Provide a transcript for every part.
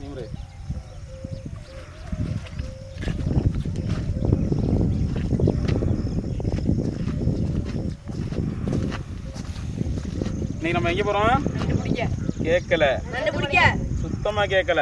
நிமிரு. இன்னைக்கு நம்ம எங்க போறோம்? கேட்கல சுத்தமா கேட்கல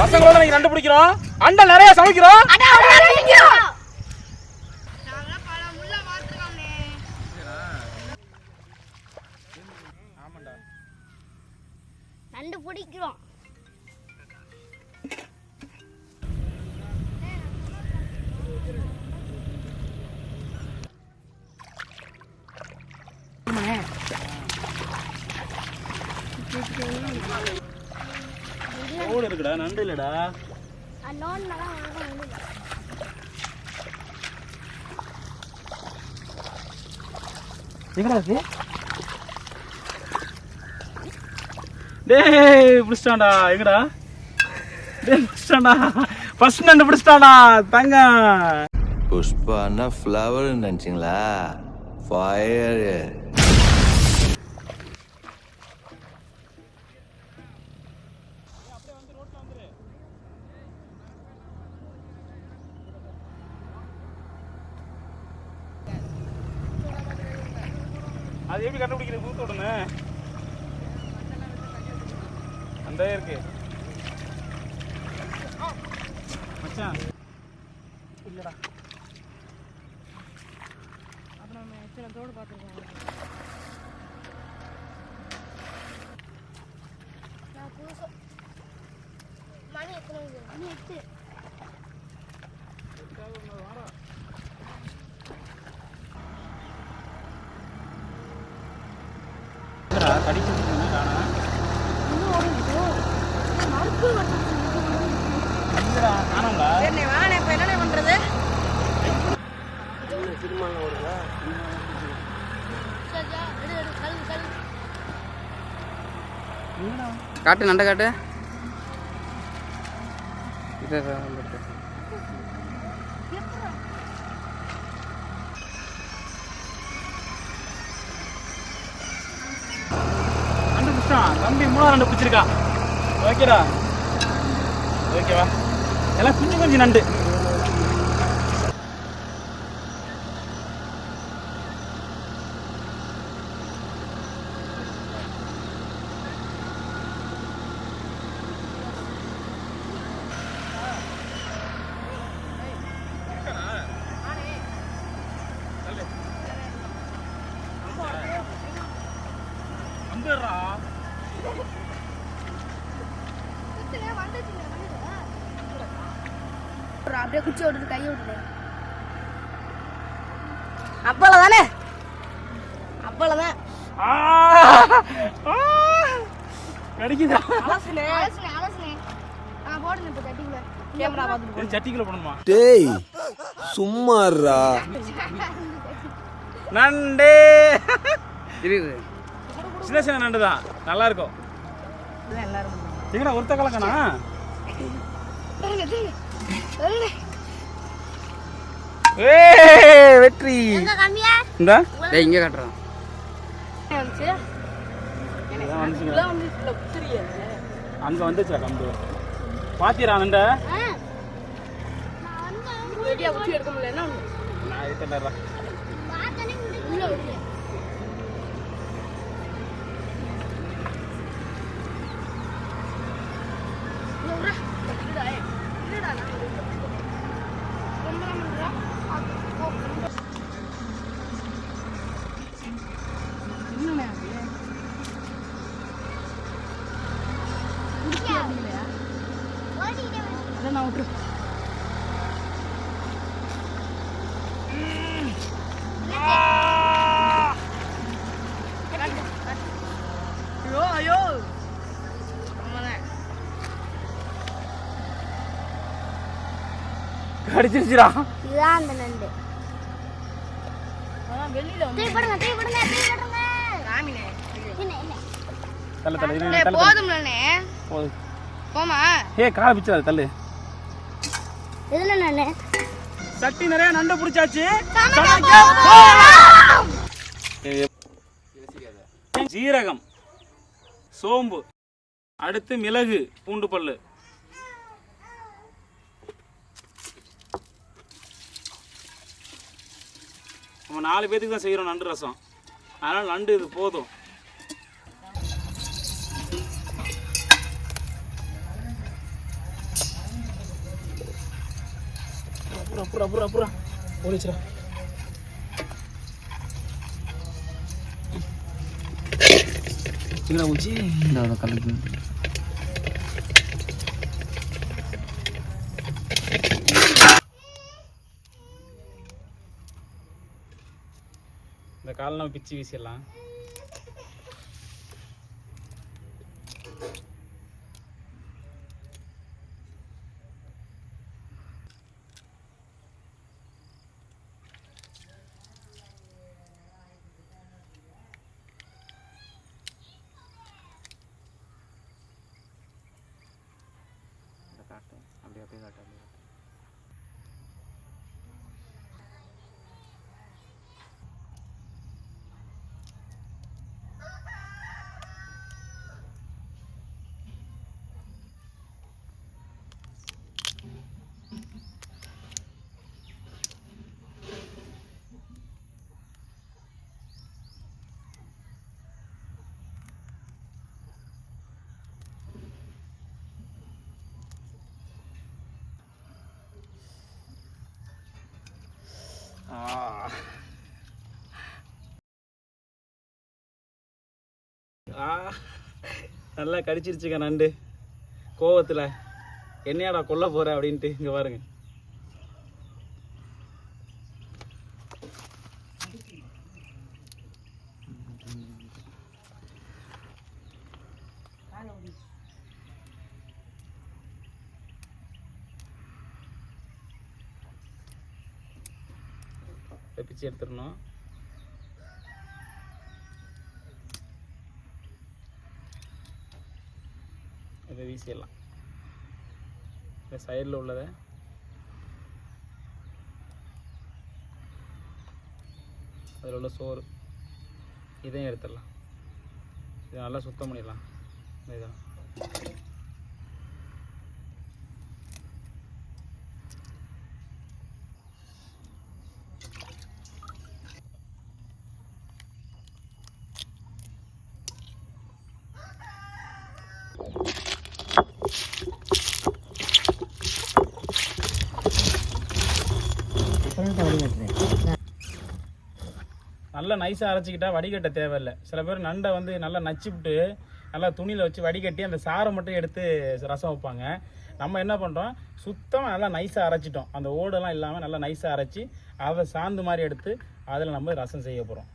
பசங்களோட இன்னைக்கு நண்டு பிடிக்கிறோம் அண்டை நிறைய சமைக்கிறோம். நண்டு பிடிக்கிறோம் ஓடு இருக்குடா நண்டு இல்லடா. எங்கடா இருக்கு? டேய் பிடிச்சிட்டான்டா. எங்கடா? டேய் பிடிச்சிட்டான்டா. ஃபர்ஸ்ட் நண்டு பிடிச்சிட்டான்டா. தங்க புஷ்பானா ஃப்ளவர் நினைச்சிங்களா? ஃபயர் அது எப்படி கண்டுபிடிக்கிறது பூத்த உடனே அந்த இருக்கு மச்சான் இல்லடா நான் புதுசா மணி எத்தனை மணி? மணி எட்டு என்னடா கடிச்சு காணா சரி வாங்க இப்ப என்ன எடு எடு கல் கல். காட்டு நண்டை காட்டு. தம்பி மூணாவது நண்டு பிடிச்சிருக்கான் ஓகேடா. ஓகேவா? எல்லாம் குஞ்சு குஞ்சு நண்டு. வந்துடுறா. அப்படியே குச்சி விடுறது கையை தானே அப்பளதான் ஆ! ஆ! கடிக்குதா? அலசுனே. அலசுனே அலசுனே. நான் போடுறேன் இப்போ தட்டிக்குள்ள கேமரா பார்த்துட்டு இது சட்டிக்குள்ள போடணுமா? டேய் சும்மாறா நண்டு. சின்ன சின்ன நண்டு தான் நல்லா இருக்கும் எங்கடா ஒருத்த கலக்கணா வெற்றி. இந்த. இங்கே காட்டுறான் அங்க வந்துச்சா கம்பு? பாத்திரா ஆ. நான் வந்து வீடியோ குச்சி எடுக்க முடியல என்ன ஒண்ணு? நான் எடுத்துறேன் பார்த்தனே உள்ள விடுது இல்லடா, ஏய். இல்லடா, நான் வந்து ரொம்ப நேரம் பண்றா. என்னண்ணே அது? ஓடிட்டே வருது. அதை நான் விட்டுரு. ஐயோ. கடிச்சிருச்சுடா இதுதான் அந்த நண்டு வெளியில வந்து போடுங்க தூக்கி போடுங்க தூக்கி போடுங்க தள்ளு தள்ளு போதும் போமா ஏ காலை பிச்சாது தள்ளு நானு சட்டி நிறைய நண்டு பிடிச்சாச்சு ஜீரகம் சோம்பு. அடுத்து மிளகு பூண்டு பல்லு. நம்ம நாலு பேத்துக்கு தான் செய்கிறோம் நண்டு ரசம். அதனால் நண்டு இது போதும். அப்புறம் அப்புறம் அப்புறம் அப்புறம். போலிச்சுடா. சிக்கனா ஊச்சி இந்த கலக்கு இந்த கால் நம்ம பிச்சு வீசிடலாம் காட்டு அப்படியே அப்படியே காட்டு அப்படியே காட்டு. ஆ நல்லா கடிச்சிருச்சுங்க நண்டு. கோவத்தில். என்னையாடா கொல்ல போகிறேன் அப்படின்ட்டு இங்கே பாருங்க. பிச்சு எடுத்துடணும் இதை வீசிடலாம் இந்த சைடில் உள்ளதை. அதில் உள்ள சோறு. இதையும் எடுத்துடலாம். இதை நல்லா சுத்தம் பண்ணிடலாம். இந்த இதை நல்லா நைஸாக அரைச்சிக்கிட்டா வடிகட்ட தேவையில்லை. சில பேர் நண்டை வந்து நல்லா நச்சுப்பிட்டு நல்லா துணியில் வச்சு வடிகட்டி அந்த சாறை மட்டும் எடுத்து ரசம் வைப்பாங்க. நம்ம என்ன பண்ணுறோம் சுத்தமாக நல்லா நைஸாக அரைச்சிட்டோம். அந்த ஓடெல்லாம் இல்லாமல் நல்லா நைஸாக அரைச்சி அதை சாந்து மாதிரி எடுத்து அதில் நம்ம ரசம் செய்ய போகிறோம்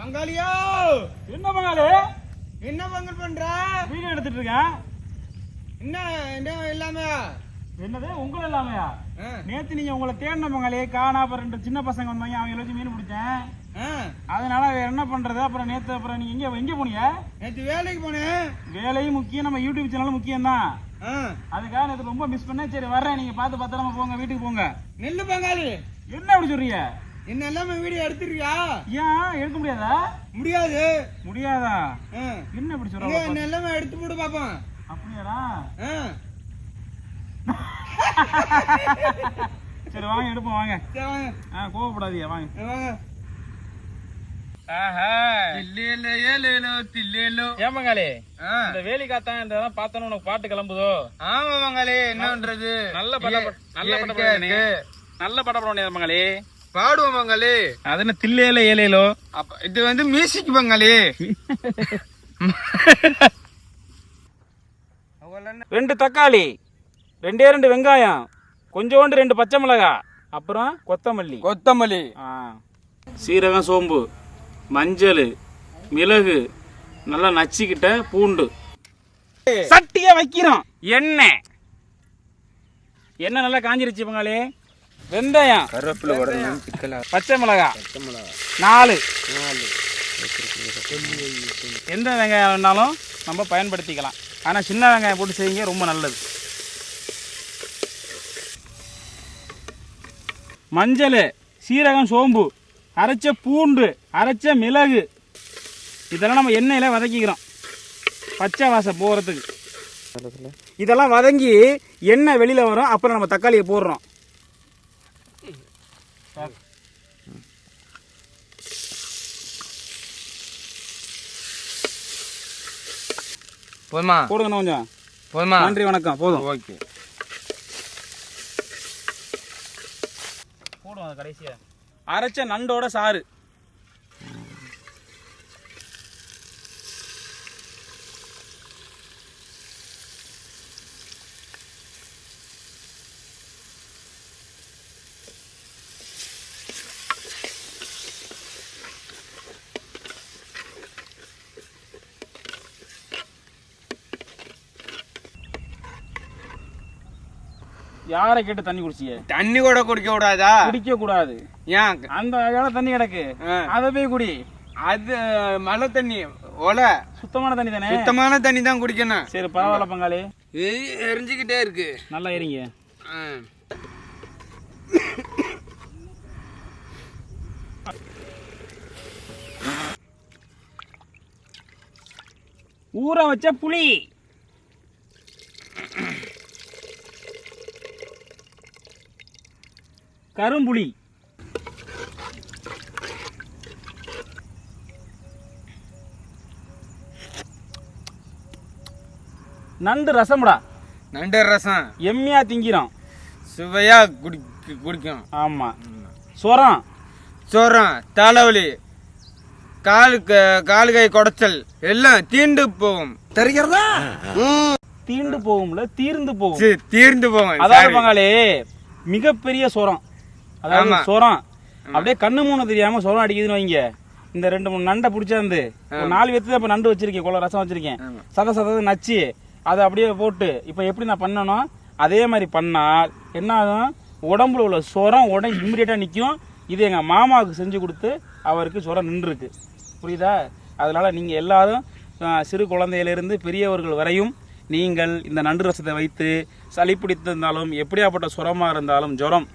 பங்காளியோ! என்ன பண்ணாலே என்ன பங்கல் பண்ற? வீடியோ எடுத்துட்டு இருக்கேன் என்ன என்ன எல்லாமே என்னது? உங்களை இல்லாமையா? நேத்து நீங்க உங்களை தேடின மங்களே காணா அப்புறம் ரெண்டு சின்ன பசங்க வந்தாங்க அவங்க வச்சு மீன் பிடிச்சேன். அதனால என்ன பண்றது? அப்புறம் நேத்து அப்புறம் நீங்க எங்க எங்க போனீங்க? நேற்று வேலைக்கு போனேன் வேலையும் முக்கியம் நம்ம யூடியூப் சேனலும் முக்கியம் தான் அதுக்காக நேத்து ரொம்ப மிஸ் பண்ணேன். சரி வர்றேன். நீங்க பார்த்து பத்திரமா போங்க வீட்டுக்கு போங்க. நெல்லு பங்காளி. என்ன அப்படி சொல்றீங்க? என்ன எல்லாமே வீடியோ எடுத்துருக்கியா? ஏன்? எடுக்க முடியாதா? முடியாது. முடியாதா. என்ன இப்படி சொல்றாங்க என்ன எல்லாமே எடுத்து போட்டு பாப்போம் அப்படியாடா. சரி வாங்க எடுப்போம் வாங்க. ஆ கோவப்படாதீங்க வாங்க. வாங்க. பாட்டு கிளம்புதோ? ஆமா பங்காளி என்ன பண்றது? நல்ல பட நல்ல பட இயற்கையா நல்ல பட படம் மங்களே? பாடுவோம் பங்காளி அது என்ன தில்லையில ஏழையிலோ? அப்ப இது வந்து மியூசிக் பங்காளி ரெண்டு தக்காளி ரெண்டே ரெண்டு வெங்காயம் கொஞ்சோண்டு ரெண்டு பச்சை மிளகாய் அப்புறம் கொத்தமல்லி. கொத்தமல்லி. ஆ. சீரகம் சோம்பு மஞ்சள் மிளகு நல்லா நச்சுக்கிட்ட பூண்டு. சட்டியை வைக்கிறோம். எண்ணெய். எண்ணெய் நல்லா காஞ்சிருச்சு பங்காளி வெந்தயம். கருவேப்பிலை உடனே சிக்கலா? பச்சை மிளகாய் பச்சை மிளகா. நாலு. நாலு. எந்த வெங்காயம் வேணாலும் நம்ம பயன்படுத்திக்கலாம். ஆனால் சின்ன வெங்காயம் போட்டு செய்யுங்க ரொம்ப நல்லது. மஞ்சள் சீரகம் சோம்பு அரைச்ச பூண்டு அரைச்ச மிளகு. இதெல்லாம் நம்ம எண்ணெயில் வதக்கிக்கிறோம். பச்சை வாசம் போகிறதுக்கு இதெல்லாம் வதங்கி எண்ணெய் வெளியில் வரும். அப்புறம் நம்ம தக்காளியை போடுறோம். போதுமா? போடுங்கண்ணா கொஞ்சம். போதுமா? நன்றி வணக்கம். போதும். ஓகே. போடுவோம் அது கடைசியா? அரைச்ச நண்டோட சாறு. யாரை கேட்டு தண்ணி குடிச்சிய? தண்ணி கூட குடிக்க கூடாதா? குடிக்க கூடாது. ஏன்? அந்த வேலை தண்ணி கிடக்கு. அதை போய் குடி. அது மழை தண்ணி ஒலை. சுத்தமான தண்ணி தானே? சுத்தமான தண்ணி தான் குடிக்கணும். சரி பரவாயில்ல பங்காளி. எரி- எரிஞ்சுக்கிட்டே இருக்கு. நல்லா ஆ. ஊற வச்ச புளி. கரும்புளி. நண்டு ரசம்டா. நண்டு ரசம். எம்மியா திங்கிறோம். சுவையா குடி குடிக்கும் ஆமா. சொரம். சோறம் தலைவலி காலு க- கால் கை குடைச்சல் எல்லாம் தீண்டு போகும். தீண்டு போகும்ல தீர்ந்து போகும். சி, தீர்ந்து போகும். அதாவது. பங்காளி மிகப்பெரிய சொரம். அதாவது. சொரம் அப்படியே கண்ணு மூணு தெரியாம சொரம் அடிக்குதுன்னு வைங்க. இந்த ரெண்டு மூணு நண்டை பிடிச்சாந்து ஒரு நாலு பேத்து இப்ப நண்டு வச்சிருக்கேன் குளம் ரசம் வச்சிருக்கேன். சத சத நச்சு. அதை அப்படியே போட்டு இப்போ எப்படி நான் பண்ணணும் அதே மாதிரி பண்ணால் என்ன ஆகும்? உடம்புல உள்ள சொரம் உடம்பு இம்மிடியட்டாக நிற்கும் இது எங்கள் மாமாவுக்கு செஞ்சு கொடுத்து அவருக்கு சொரம் நின்றுருக்கு. புரியுதா? அதனால நீங்கள் எல்லாரும் சிறு குழந்தையிலிருந்து பெரியவர்கள் வரையும் நீங்கள் இந்த நண்டு ரசத்தை வைத்து சளி பிடித்திருந்தாலும் எப்படியாப்பட்ட சுரமாக இருந்தாலும் ஜுரம்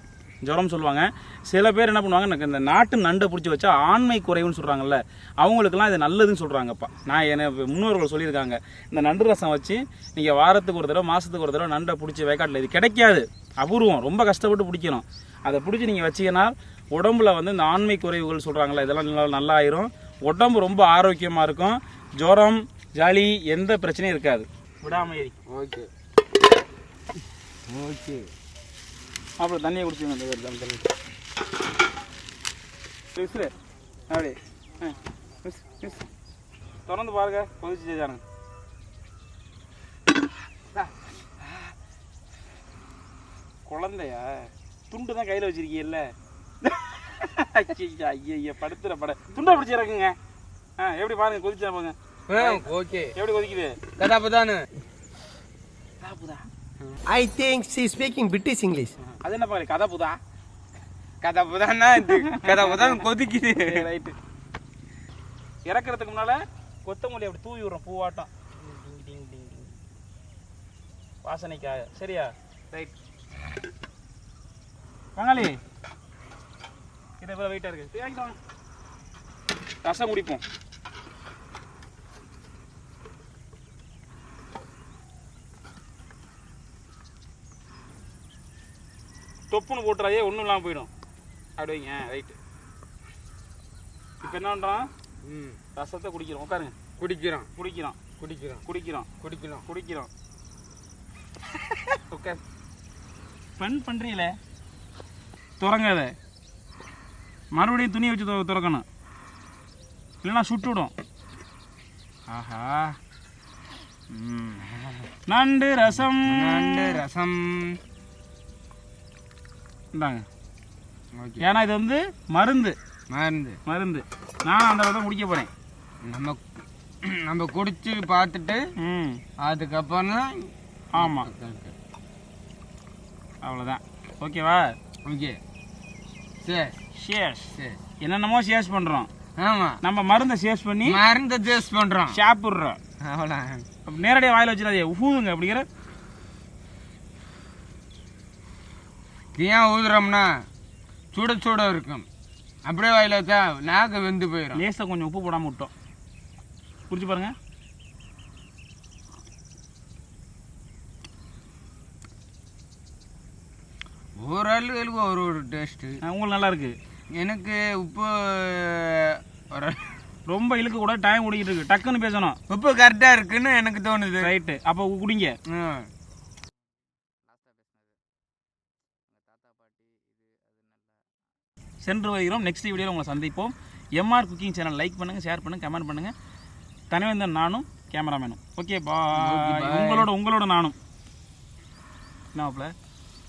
ஜுரம் சொல்லுவாங்க. சில பேர் என்ன பண்ணுவாங்க எனக்கு இந்த நாட்டு நண்டை பிடிச்சி வச்சா ஆண்மை குறைவுன்னு சொல்கிறாங்கல்ல அவங்களுக்குலாம் இது நல்லதுன்னு சொல்கிறாங்கப்பா நான் என்ன முன்னோர்கள் சொல்லியிருக்காங்க இந்த நண்டு ரசம் வச்சு நீங்கள் வாரத்துக்கு ஒரு தடவை மாதத்துக்கு ஒரு தடவை நண்டை பிடிச்சி வயக்காட்டில் இது கிடைக்காது. அபூர்வம் ரொம்ப கஷ்டப்பட்டு பிடிக்கணும். அதை பிடிச்சி நீங்கள் வச்சீங்கன்னா உடம்புல வந்து இந்த ஆண்மை குறைவுகள் சொல்கிறாங்களே இதெல்லாம் நல்லா நல்லாயிரும். உடம்பு ரொம்ப ஆரோக்கியமாக இருக்கும். ஜுரம் ஜாலி எந்த பிரச்சனையும் இருக்காது. விடாம ஓகே. ஓகே. அப்புறம் தண்ணியை குடிச்சுங்க அந்த தண்ணி விசிறு அப்படி. ஆ, விஸ், விஸ். திறந்து பாருங்க கொதிச்சு சேச்சானுங்க குழந்தையா? துண்டு தான் கையில் வச்சிருக்கீல்ல ஐயா ஐயா படுத்துற பட. துண்டை பிடிச்சி இறக்குங்க. ஆ எப்படி பாருங்க கொதிச்சா பாருங்க ஓகே. எப்படி கொதிக்குது? கதாபதானு கதாபுதா I think she's speaking British English. அது என்ன பாரு கதை புதா? கதாபதானா இது. கதாபதான் கொதிக்குது. ரைட்டு இறக்குறதுக்கு முன்னால கொத்தமல்லி அப்படி தூவி விடுறோம் பூவாட்டம். வாசனைக்காக. சரியா? ரைட் பங்காளி இதை போல வெயிட்டாக இருக்கு. சரி, வாங்கிட்டு வாங்க. ரசம் குடிப்போம். தொப்புன்னு போட்டுறாதே ஒன்றும் இல்லாமல் போயிடும். அப்படி வைங்க ரைட்டு இப்போ என்ன பண்ணுறோம் ம். ரசத்தை குடிக்கிறோம். உட்காருங்க. குடிக்கிறோம். குடிக்கிறோம். குடிக்கிறோம். குடிக்கிறோம். குடிக்கிறோம். குடிக்கிறோம். உட்கார். ஃபன் பண்ணுறீங்களே திறங்காத. மறுபடியும் துணியை வச்சு திறக்கணும். இல்லைன்னா சுட்டு விடும் ஆஹா. நண்டு ரசம். நண்டு ரசம். இந்தாங்க. ஓகே. ஏன்னா இது வந்து மருந்து. மருந்து. மருந்து. நான் அந்த தான் குடிக்க போகிறேன் நம்ம நம்ம குடிச்சு பார்த்துட்டு ம். அதுக்கப்புறம் ஆமாம் அவ்வளோதான் ஓகேவா? ஓகே. சரி ஷேர்ஸ் சரி என்னென்னமோ ஷேர்ஸ் பண்ணுறோம் ஆமா. நம்ம மருந்தை ஷேர்ஸ் பண்ணி மருந்து டேஸ்ட் பண்றோம். சாப்பிட்றோம். அவ்வளோ நேரடியாக வாயில் வச்சுடாதே ஊதுங்க அப்படிங்கிற ஏன் ஊதுறோம்னா சுட சுட இருக்கும். அப்படியே வாயில வச்சா நாக்கு வெந்து போயிடும் லேஸில் கொஞ்சம் உப்பு போடாமல் விட்டோம். குடிச்சு பாருங்க. ஒரு ஆளுகளுக்கு ஒரு ஒரு டேஸ்ட்டு உங்களுக்கு நல்லா இருக்கு. எனக்கு உப்பு ஒரு ரொம்ப இழுக்க கூட டைம் ஓடிக்கிட்டு இருக்கு. டக்குன்னு பேசணும். உப்பு கரெக்டாக இருக்குன்னு எனக்கு தோணுது. ரைட்டு அப்போ குடிங்க. சென்று வருகிறோம். நெக்ஸ்ட் வீடியோவில் உங்களை சந்திப்போம். எம்ஆர் குக்கிங் சேனல் லைக் பண்ணுங்கள் ஷேர் பண்ணுங்கள் கமெண்ட் பண்ணுங்கள் தனிவந்தன் நானும் கேமராமேனும் ஓகே பா. உங்களோட உங்களோட நானும். என்ன